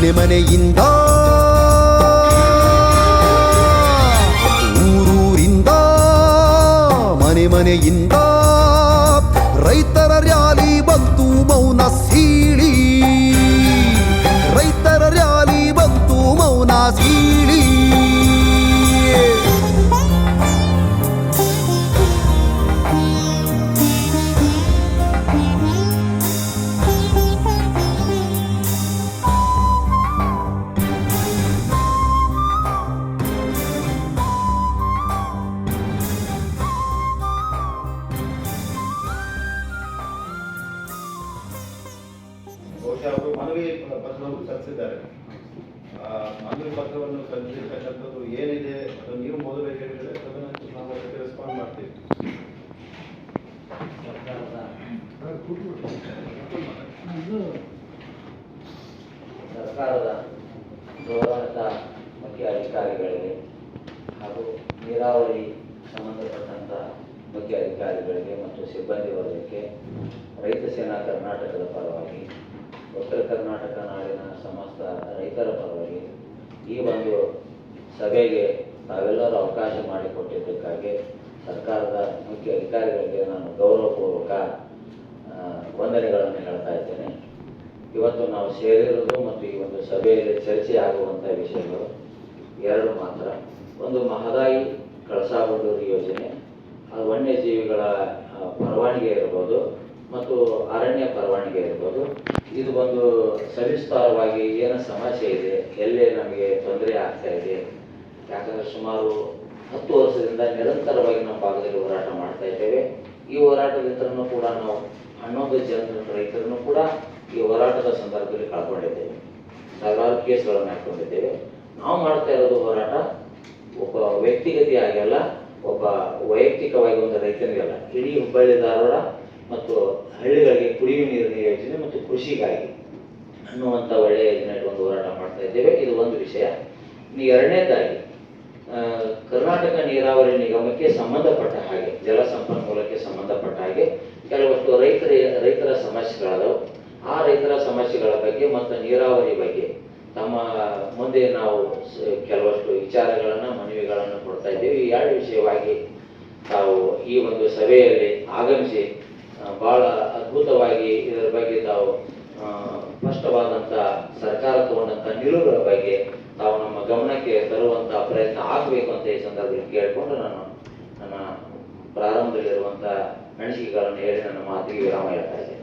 ಮನೆ ಮನೆಯಿಂದ. ಊರೂರಿಂದ ಮನೆ ಮನೆಯಿಂದ ರೈತರ ರ್ಯಾಲಿ ಬಂತು ಮೌನ ಬಹುಶಃ ಅವರು ಮನವಿ ಪತ್ರವನ್ನು ಸಲ್ಲಿಸಿದ್ದಾರೆ. ಮನವಿ ಪತ್ರವನ್ನು ಸಲ್ಲಿಸಿರ್ತಕ್ಕಂಥದ್ದು ಏನಿದೆ, ಅದು ನೀವು ಮೊದಲೇ ಹೇಳಿದರೆ ತದನಂತರ ನಾವು ಅದಕ್ಕೆ ರೆಸ್ಪಾಂಡ್ ಮಾಡ್ತೀವಿ. ಸರ್ಕಾರದ ಗೌರವಾನ್ವಿತ ಮುಖ್ಯ ಅಧಿಕಾರಿಗಳಿಗೆ ಹಾಗೂ ನೀರಾವರಿ ಸಂಬಂಧಪಟ್ಟಂತಹ ಮುಖ್ಯ ಅಧಿಕಾರಿಗಳಿಗೆ ಮತ್ತು ಸಿಬ್ಬಂದಿ ವರ್ಗಕ್ಕೆ ರೈತ ಸೇನಾ ಕರ್ನಾಟಕದ ಪರವಾಗಿ ಉತ್ತರ ಕರ್ನಾಟಕ ನಾಡಿನ ಸಮಸ್ತ ರೈತರ ಪರವಾಗಿ ಈ ಒಂದು ಸಭೆಗೆ ತಾವೆಲ್ಲರೂ ಅವಕಾಶ ಮಾಡಿಕೊಟ್ಟಿದ್ದಕ್ಕಾಗಿ ಸರ್ಕಾರದ ಮುಖ್ಯ ಅಧಿಕಾರಿಗಳಿಗೆ ನಾನು ಗೌರವಪೂರ್ವಕ ವಂದನೆಗಳನ್ನು ಹೇಳ್ತಾ ಇದ್ದೇನೆ. ಇವತ್ತು ನಾವು ಸೇರಿರೋದು ಮತ್ತು ಈ ಒಂದು ಸಭೆಯಲ್ಲಿ ಚರ್ಚೆ ಆಗುವಂಥ ವಿಷಯಗಳು ಎರಡು ಮಾತ್ರ. ಒಂದು ಮಹದಾಯಿ ಕಳಸಾಬಂಡೂರು ಯೋಜನೆ. ಅದು ವನ್ಯಜೀವಿಗಳ ಪರವಾನಗಿ ಇರ್ಬೋದು. ಮತ್ತು ಅರಣ್ಯ ಪರವಾನಿಗೆ ಇರ್ಬೋದು. ಇದು ಒಂದು ಸವಿಸ್ತಾರವಾಗಿ ಏನು ಸಮಸ್ಯೆ ಇದೆ. ಎಲ್ಲೇ ನಮಗೆ ತೊಂದರೆ ಆಗ್ತಾ ಇದೆ. ಯಾಕಂದ್ರೆ ಸುಮಾರು ಹತ್ತು ವರ್ಷದಿಂದ ನಿರಂತರವಾಗಿ ನಮ್ಮ ಭಾಗದಲ್ಲಿ ಹೋರಾಟ ಮಾಡ್ತಾ ಇದ್ದೇವೆ. ಈ ಹೋರಾಟದಿಂದಲೂ ಕೂಡ ನಾವು ಹನ್ನೊಂದು ಜನ ರೈತರನ್ನು ಕೂಡ ಈ ಹೋರಾಟದ ಸಂದರ್ಭದಲ್ಲಿ ಕಳ್ಕೊಂಡಿದ್ದೇವೆ. ಸಾವಿರಾರು ಕೇಸ್ಗಳನ್ನು ಹಾಕೊಂಡಿದ್ದೇವೆ. ನಾವು ಮಾಡ್ತಾ ಇರೋದು ಹೋರಾಟ ಒಬ್ಬ ವ್ಯಕ್ತಿಗತಿಯಾಗಿ ಅಲ್ಲ, ಒಬ್ಬ ವೈಯಕ್ತಿಕವಾಗಿ ಒಂದು ರೈತನಿಗಲ್ಲ. ಇಡೀ ಹುಬ್ಬಳ್ಳಿ ಧಾರವಾಡ ಮತ್ತು ಹಳ್ಳಿಗಳಿಗೆ ಕುಡಿಯುವ ನೀರಿನ ಯೋಜನೆ ಮತ್ತು ಕೃಷಿಗಾಗಿ ಅನ್ನುವಂಥ ಒಳ್ಳೆಯ ಇದನ್ನ ಒಂದು ಹೋರಾಟ ಮಾಡ್ತಾ ಇದ್ದೇವೆ. ಇದು ಒಂದು ವಿಷಯ. ಇನ್ನು ಎರಡನೇದಾಗಿ ಕರ್ನಾಟಕ ನೀರಾವರಿ ನಿಗಮಕ್ಕೆ ಸಂಬಂಧಪಟ್ಟ ಹಾಗೆ, ಜಲ ಸಂಪನ್ಮೂಲಕ್ಕೆ ಸಂಬಂಧಪಟ್ಟ ಹಾಗೆ ಕೆಲವಷ್ಟು ರೈತರ ರೈತರ ಸಮಸ್ಯೆಗಳಾದವು. ಆ ರೈತರ ಸಮಸ್ಯೆಗಳ ಬಗ್ಗೆ ಮತ್ತು ನೀರಾವರಿ ಬಗ್ಗೆ ತಮ್ಮ ಮುಂದೆ ನಾವು ಕೆಲವಷ್ಟು ವಿಚಾರಗಳನ್ನು, ಮನವಿಗಳನ್ನು ಕೊಡ್ತಾ ಇದ್ದೇವೆ. ಈ ಎರಡು ವಿಷಯವಾಗಿ ತಾವು ಈ ಒಂದು ಸಭೆಯಲ್ಲಿ ಆಗಮಿಸಿ ಆ, ಬಹಳ ಅದ್ಭುತವಾಗಿ ಇದರ ಬಗ್ಗೆ ತಾವು ಆ, ಸ್ಪಷ್ಟವಾದಂಥ ಸರ್ಕಾರ ನಿಲುವುಗಳ ಬಗ್ಗೆ ತಾವು ನಮ್ಮ ಗಮನಕ್ಕೆ ತರುವಂತಹ ಪ್ರಯತ್ನ ಆಗಬೇಕು ಅಂತ ಈ ಸಂದರ್ಭದಲ್ಲಿ ಕೇಳಿಕೊಂಡು ನಾನು ನನ್ನ ಪ್ರಾರಂಭದಲ್ಲಿರುವಂತಹ ಅನಿಸಿಕೆಗಳನ್ನು ಹೇಳಿ ನನ್ನ ಮಾತಿಗೆ ವಿರಾಮ ಹೇಳ್ತಾ ಇದ್ದೇನೆ.